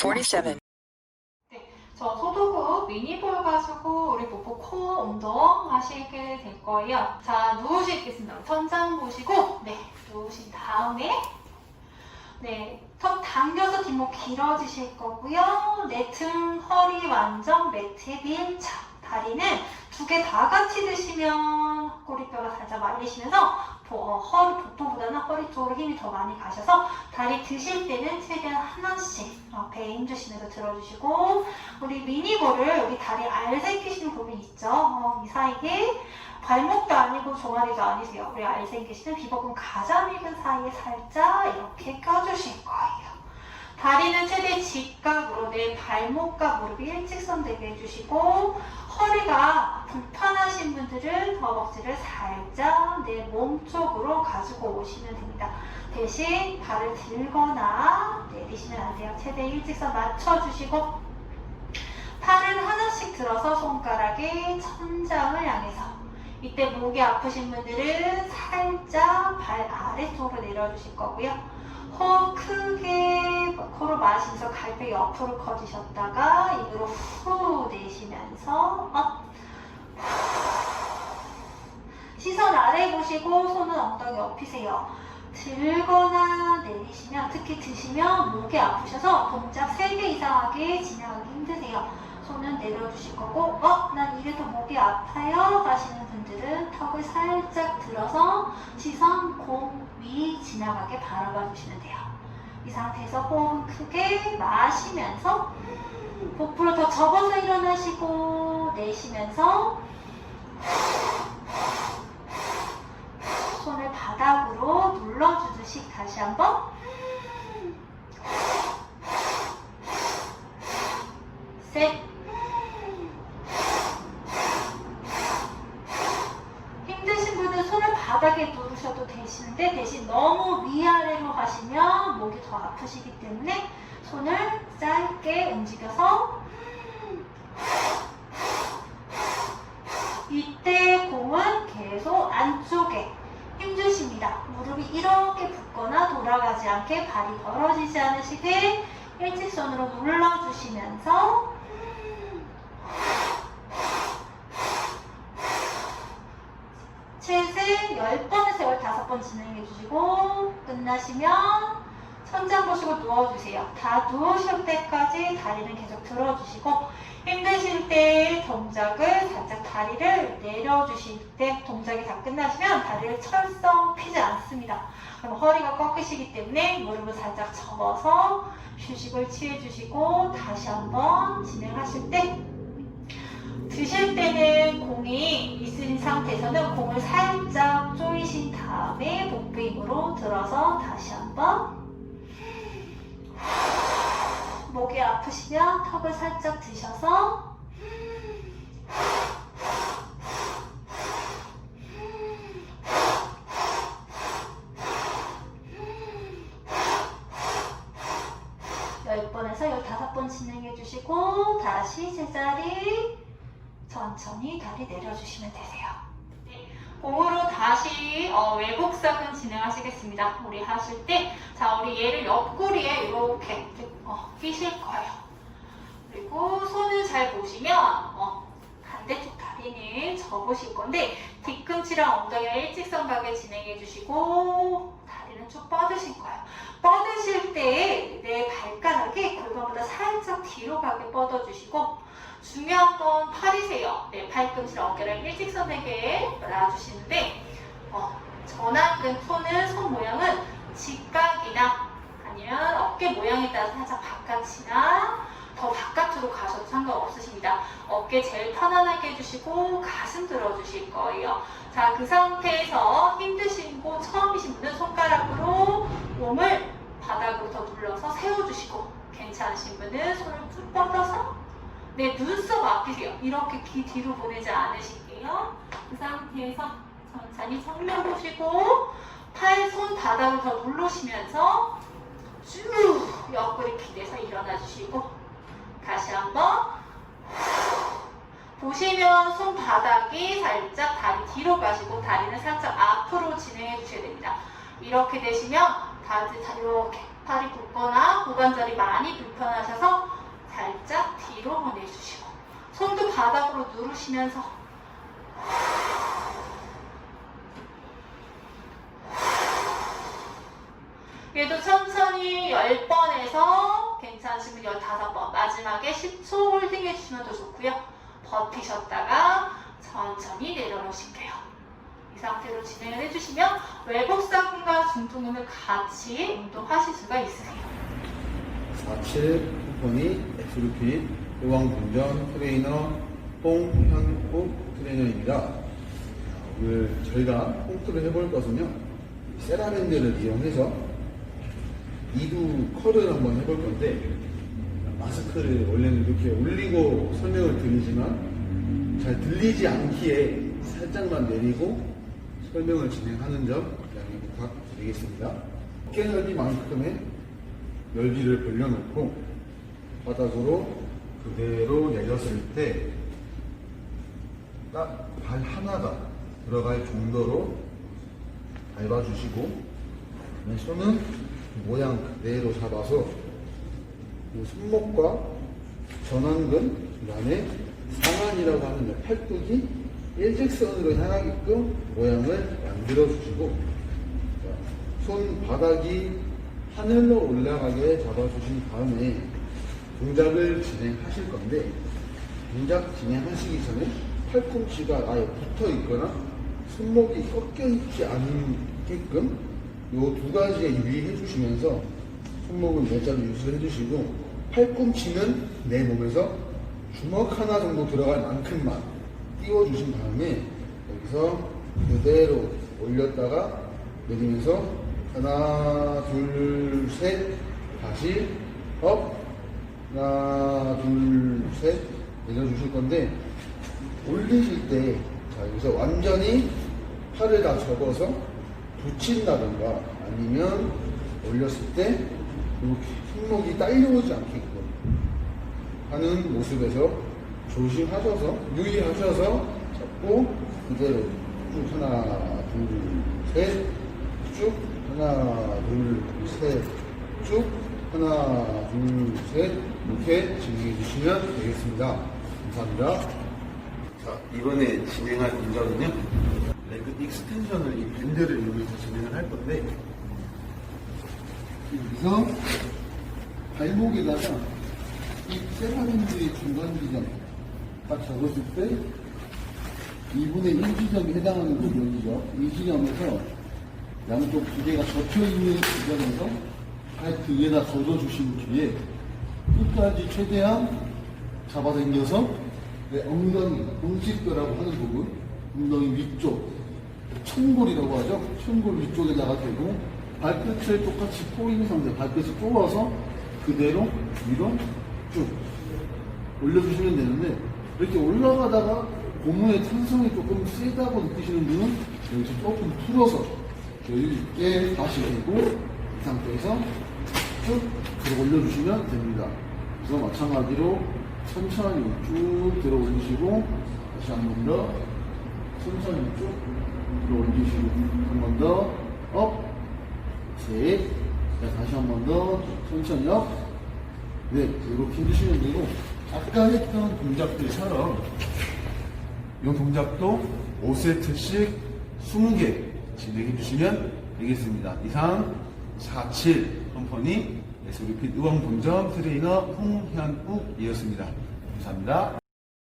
47. 저 소도구 미니볼 가지고 우리 목포 코어 운동 하시게 될 거예요. 자, 누우시겠습니다. 천장 보시고, 네, 누우신 다음에, 네, 턱 당겨서 뒷목 길어지실 거고요. 내 등, 허리 완전 매트에 밀착. 다리는 두 개 다 같이 드시면 꼬리뼈가 살짝 말리시면서 보- 어, 허리, 복부보다는 허리 쪽으로 힘이 더 많이 가셔서 다리 드실 때는 최대한 하나씩 어, 배에 힘주시면서 들어주시고 우리 미니볼을 여기 다리 알 생기시는 부분 있죠? 어, 이 사이에 발목도 아니고 종아리도 아니세요. 우리 알 생기시는 비버근 가장 익은 사이에 살짝 이렇게 껴주실 거예요. 다리는 최대 직각으로 내 발목과 무릎이 일직선 되게 해주시고 허리가 불편하신 분들은 허벅지를 살짝 내 몸 쪽으로 가지고 오시면 됩니다. 대신 발을 들거나 내리시면 안 돼요. 최대 일직선 맞춰주시고 팔은 하나씩 들어서 손가락이 천장을 향해서 이때 목이 아프신 분들은 살짝 발 아래쪽으로 내려주실 거고요. 호흡 크게 코로 마시면서 갈비 옆으로 커지셨다가 입으로 후 내쉬면서 업 시선 아래 보시고 손은 엉덩이 옆이세요. 들거나 내리시면 특히 드시면 목이 아프셔서 동작 3개 이상하게 진행하기 힘드세요. 손은 내려주실 거고 어? 난 이래도 목이 아파요 하시는 분들은 턱을 살짝 들어서 시선 공 위 지나가게 바라봐 주시면 돼요. 이 상태에서 호흡 크게 마시면서 복부로 더 접어서 일어나시고 내쉬면서 손을 바닥으로 눌러주듯이 다시 한번 셋 힘드신 분은 손을 바닥에 누르셔도 되시는데 대신 너무 위아래로 하시면 목이 더 아프시기 때문에 손을 짧게 움직여서 이때 공은 계속 안쪽에 힘주십니다. 무릎이 이렇게 붓거나 돌아가지 않게 발이 벌어지지 않으시게 일직선으로 눌러주시면서 최대 10번에서 15번 진행해 주시고 끝나시면 천장 보시고 누워주세요. 다 누우실 때까지 다리는 계속 들어주시고 힘드실 때 다리를 내려주실 때 동작이 다 끝나시면 다리를 철썩 피지 않습니다. 그럼 허리가 꺾이시기 때문에 무릎을 살짝 접어서 휴식을 취해주시고 다시 한번 진행하실 때 드실 때는 공이 있으신 상태에서는 공을 살짝 조이신 다음에 복부 힘으로 들어서 다시 한번 목이 아프시면 턱을 살짝 드셔서 열번에 서 15번 진행해 주시고 다시 제자리 천천히 다리 내려주시면 되세요. 공으로 다시 어, 외곡사근 진행하시겠습니다. 우리 하실 때, 자, 우리 얘를 옆구리에 이렇게 어, 끼실 거예요. 그리고 손을 잘 보시면 어, 반대쪽 다리는 접으실 건데 뒤꿈치랑 엉덩이가 일직선 각에 진행해 주시고 다리는 쭉 뻗으실 거예요. 뻗으실 때 살짝 뒤로 가게 뻗어주시고 중요한 건 팔이세요. 네, 팔꿈치랑 어깨를 일직선에게 놔주시는데 어, 전완근 손은 손 모양은 직각이나 아니면 어깨 모양에 따라 살짝 바깥이나 더 바깥으로 가셔도 상관없으십니다. 어깨 제일 편안하게 해주시고 가슴 들어주실 거예요. 자, 그 상태에서 힘드시고 처음이신 분은 손가락으로 몸을 바닥으로 더 눌러서 세워주시고 괜찮으신 분은 손을 쭉 뻗어서 내 눈썹 앞이세요. 이렇게 귀 뒤로 보내지 않으실게요. 그 상태에서 천천히 정면 보시고 팔, 손 바닥을 더 누르시면서 쭉 옆구리 기대서 일어나 주시고 다시 한번 보시면 손바닥이 살짝 다리 뒤로 가시고 다리는 살짝 앞으로 진행해 주셔야 됩니다. 이렇게 되시면 다리 다 이렇게 팔이 붓거나 고관절이 많이 불편하셔서 살짝 뒤로 보내주시고 손도 바닥으로 누르시면서 얘도 천천히 10번에서 괜찮으시면 15번 마지막에 10초 홀딩 해주시면 더 좋고요. 버티셨다가 천천히 내려놓으실게요. 이 상태로 진행을 해주시면 외복상과 중통근을 같이 운동하실 수가 있으세요 47 쿠폰이 엑스루핏 의왕분전 트레이너 홍현국 트레이너입니다. 오늘 저희가 홈트를 해볼 것은요 세라밴드를 이용해서 이두 컬을 한번 해볼 건데 마스크를 원래는 이렇게 올리고 설명을 드리지만 잘 들리지 않기에 살짝만 내리고 설명을 진행하는 점 양해 부탁드리겠습니다. 어깨 넓이만큼의 열기를 벌려놓고 바닥으로 그대로 내렸을 때 딱 발 하나가 들어갈 정도로 밟아주시고 손은 모양 그대로 잡아서 이 손목과 전완근 그 다음에 상완이라고 하는 팔뚝이 일직선으로 향하게끔 모양을 만들어 주시고 손 바닥이 하늘로 올라가게 잡아주신 다음에 동작을 진행하실 건데 동작 진행하시기 전에 팔꿈치가 아예 붙어 있거나 손목이 꺾여 있지 않게끔 이두 가지에 유의해 주시면서 손목은 내자로 유지해 주시고 팔꿈치는 내 몸에서 주먹 하나 정도 들어갈 만큼만 띄워 주신 다음에 여기서 그대로 올렸다가 내리면서 하나, 둘, 셋, 다시 업, 하나, 둘, 셋 내려주실 건데 올리실 때 자, 여기서 완전히 팔을 다 접어서 붙인다던가 아니면 올렸을 때 이렇게 손목이 딸려오지 않게끔 하는 모습에서 조심하셔서 유의하셔서 잡고 그대로 쭉 하나, 둘, 셋, 쭉 하나, 둘, 셋, 쭉 하나, 둘, 셋 이렇게 진행해 주시면 되겠습니다. 감사합니다. 자, 이번에 진행할 동작은요. 레그 익스텐션을 이 밴드를 이용해서 진행을 할 건데 여기서 발목에다가 이 세라밴드의 중간 지점 딱 적었을 때 2분의 1지점이 해당하는 부분이죠. 이 지점에서 양쪽 두 개가 덮여있는 지점에서 발그 위에다 걷어주신 뒤에 끝까지 최대한 잡아당겨서 내 엉덩이, 동식뼈라고 하는 부분, 엉덩이 위쪽, 천골이라고 하죠. 천골 위쪽에다가 대고 발끝을 똑같이 꼬인 상태, 발끝을 꼬아서 그대로 위로 쭉 올려주시면 되는데 이렇게 올라가다가 고문의 탄성이 조금 세다고 느끼시는 분은 여기서 조금 풀어서 여유 있게 다시 대고 이 상태에서 쭉 들어 올려주시면 됩니다. 그래서 마찬가지로 천천히 쭉 들어 올리시고 다시 한 번 더 천천히 쭉 들어 올리시고 한 번 더 업, 셋, 자, 다시 한 번 더 천천히 업, 네, 이렇게 해주시면 되고 아까 했던 동작들처럼 이 동작도 5세트씩 20개 진행해 주시면 되겠습니다. 이상 47 컴퍼니 에스리핏 의왕본점 트레이너 홍현욱이었습니다. 감사합니다.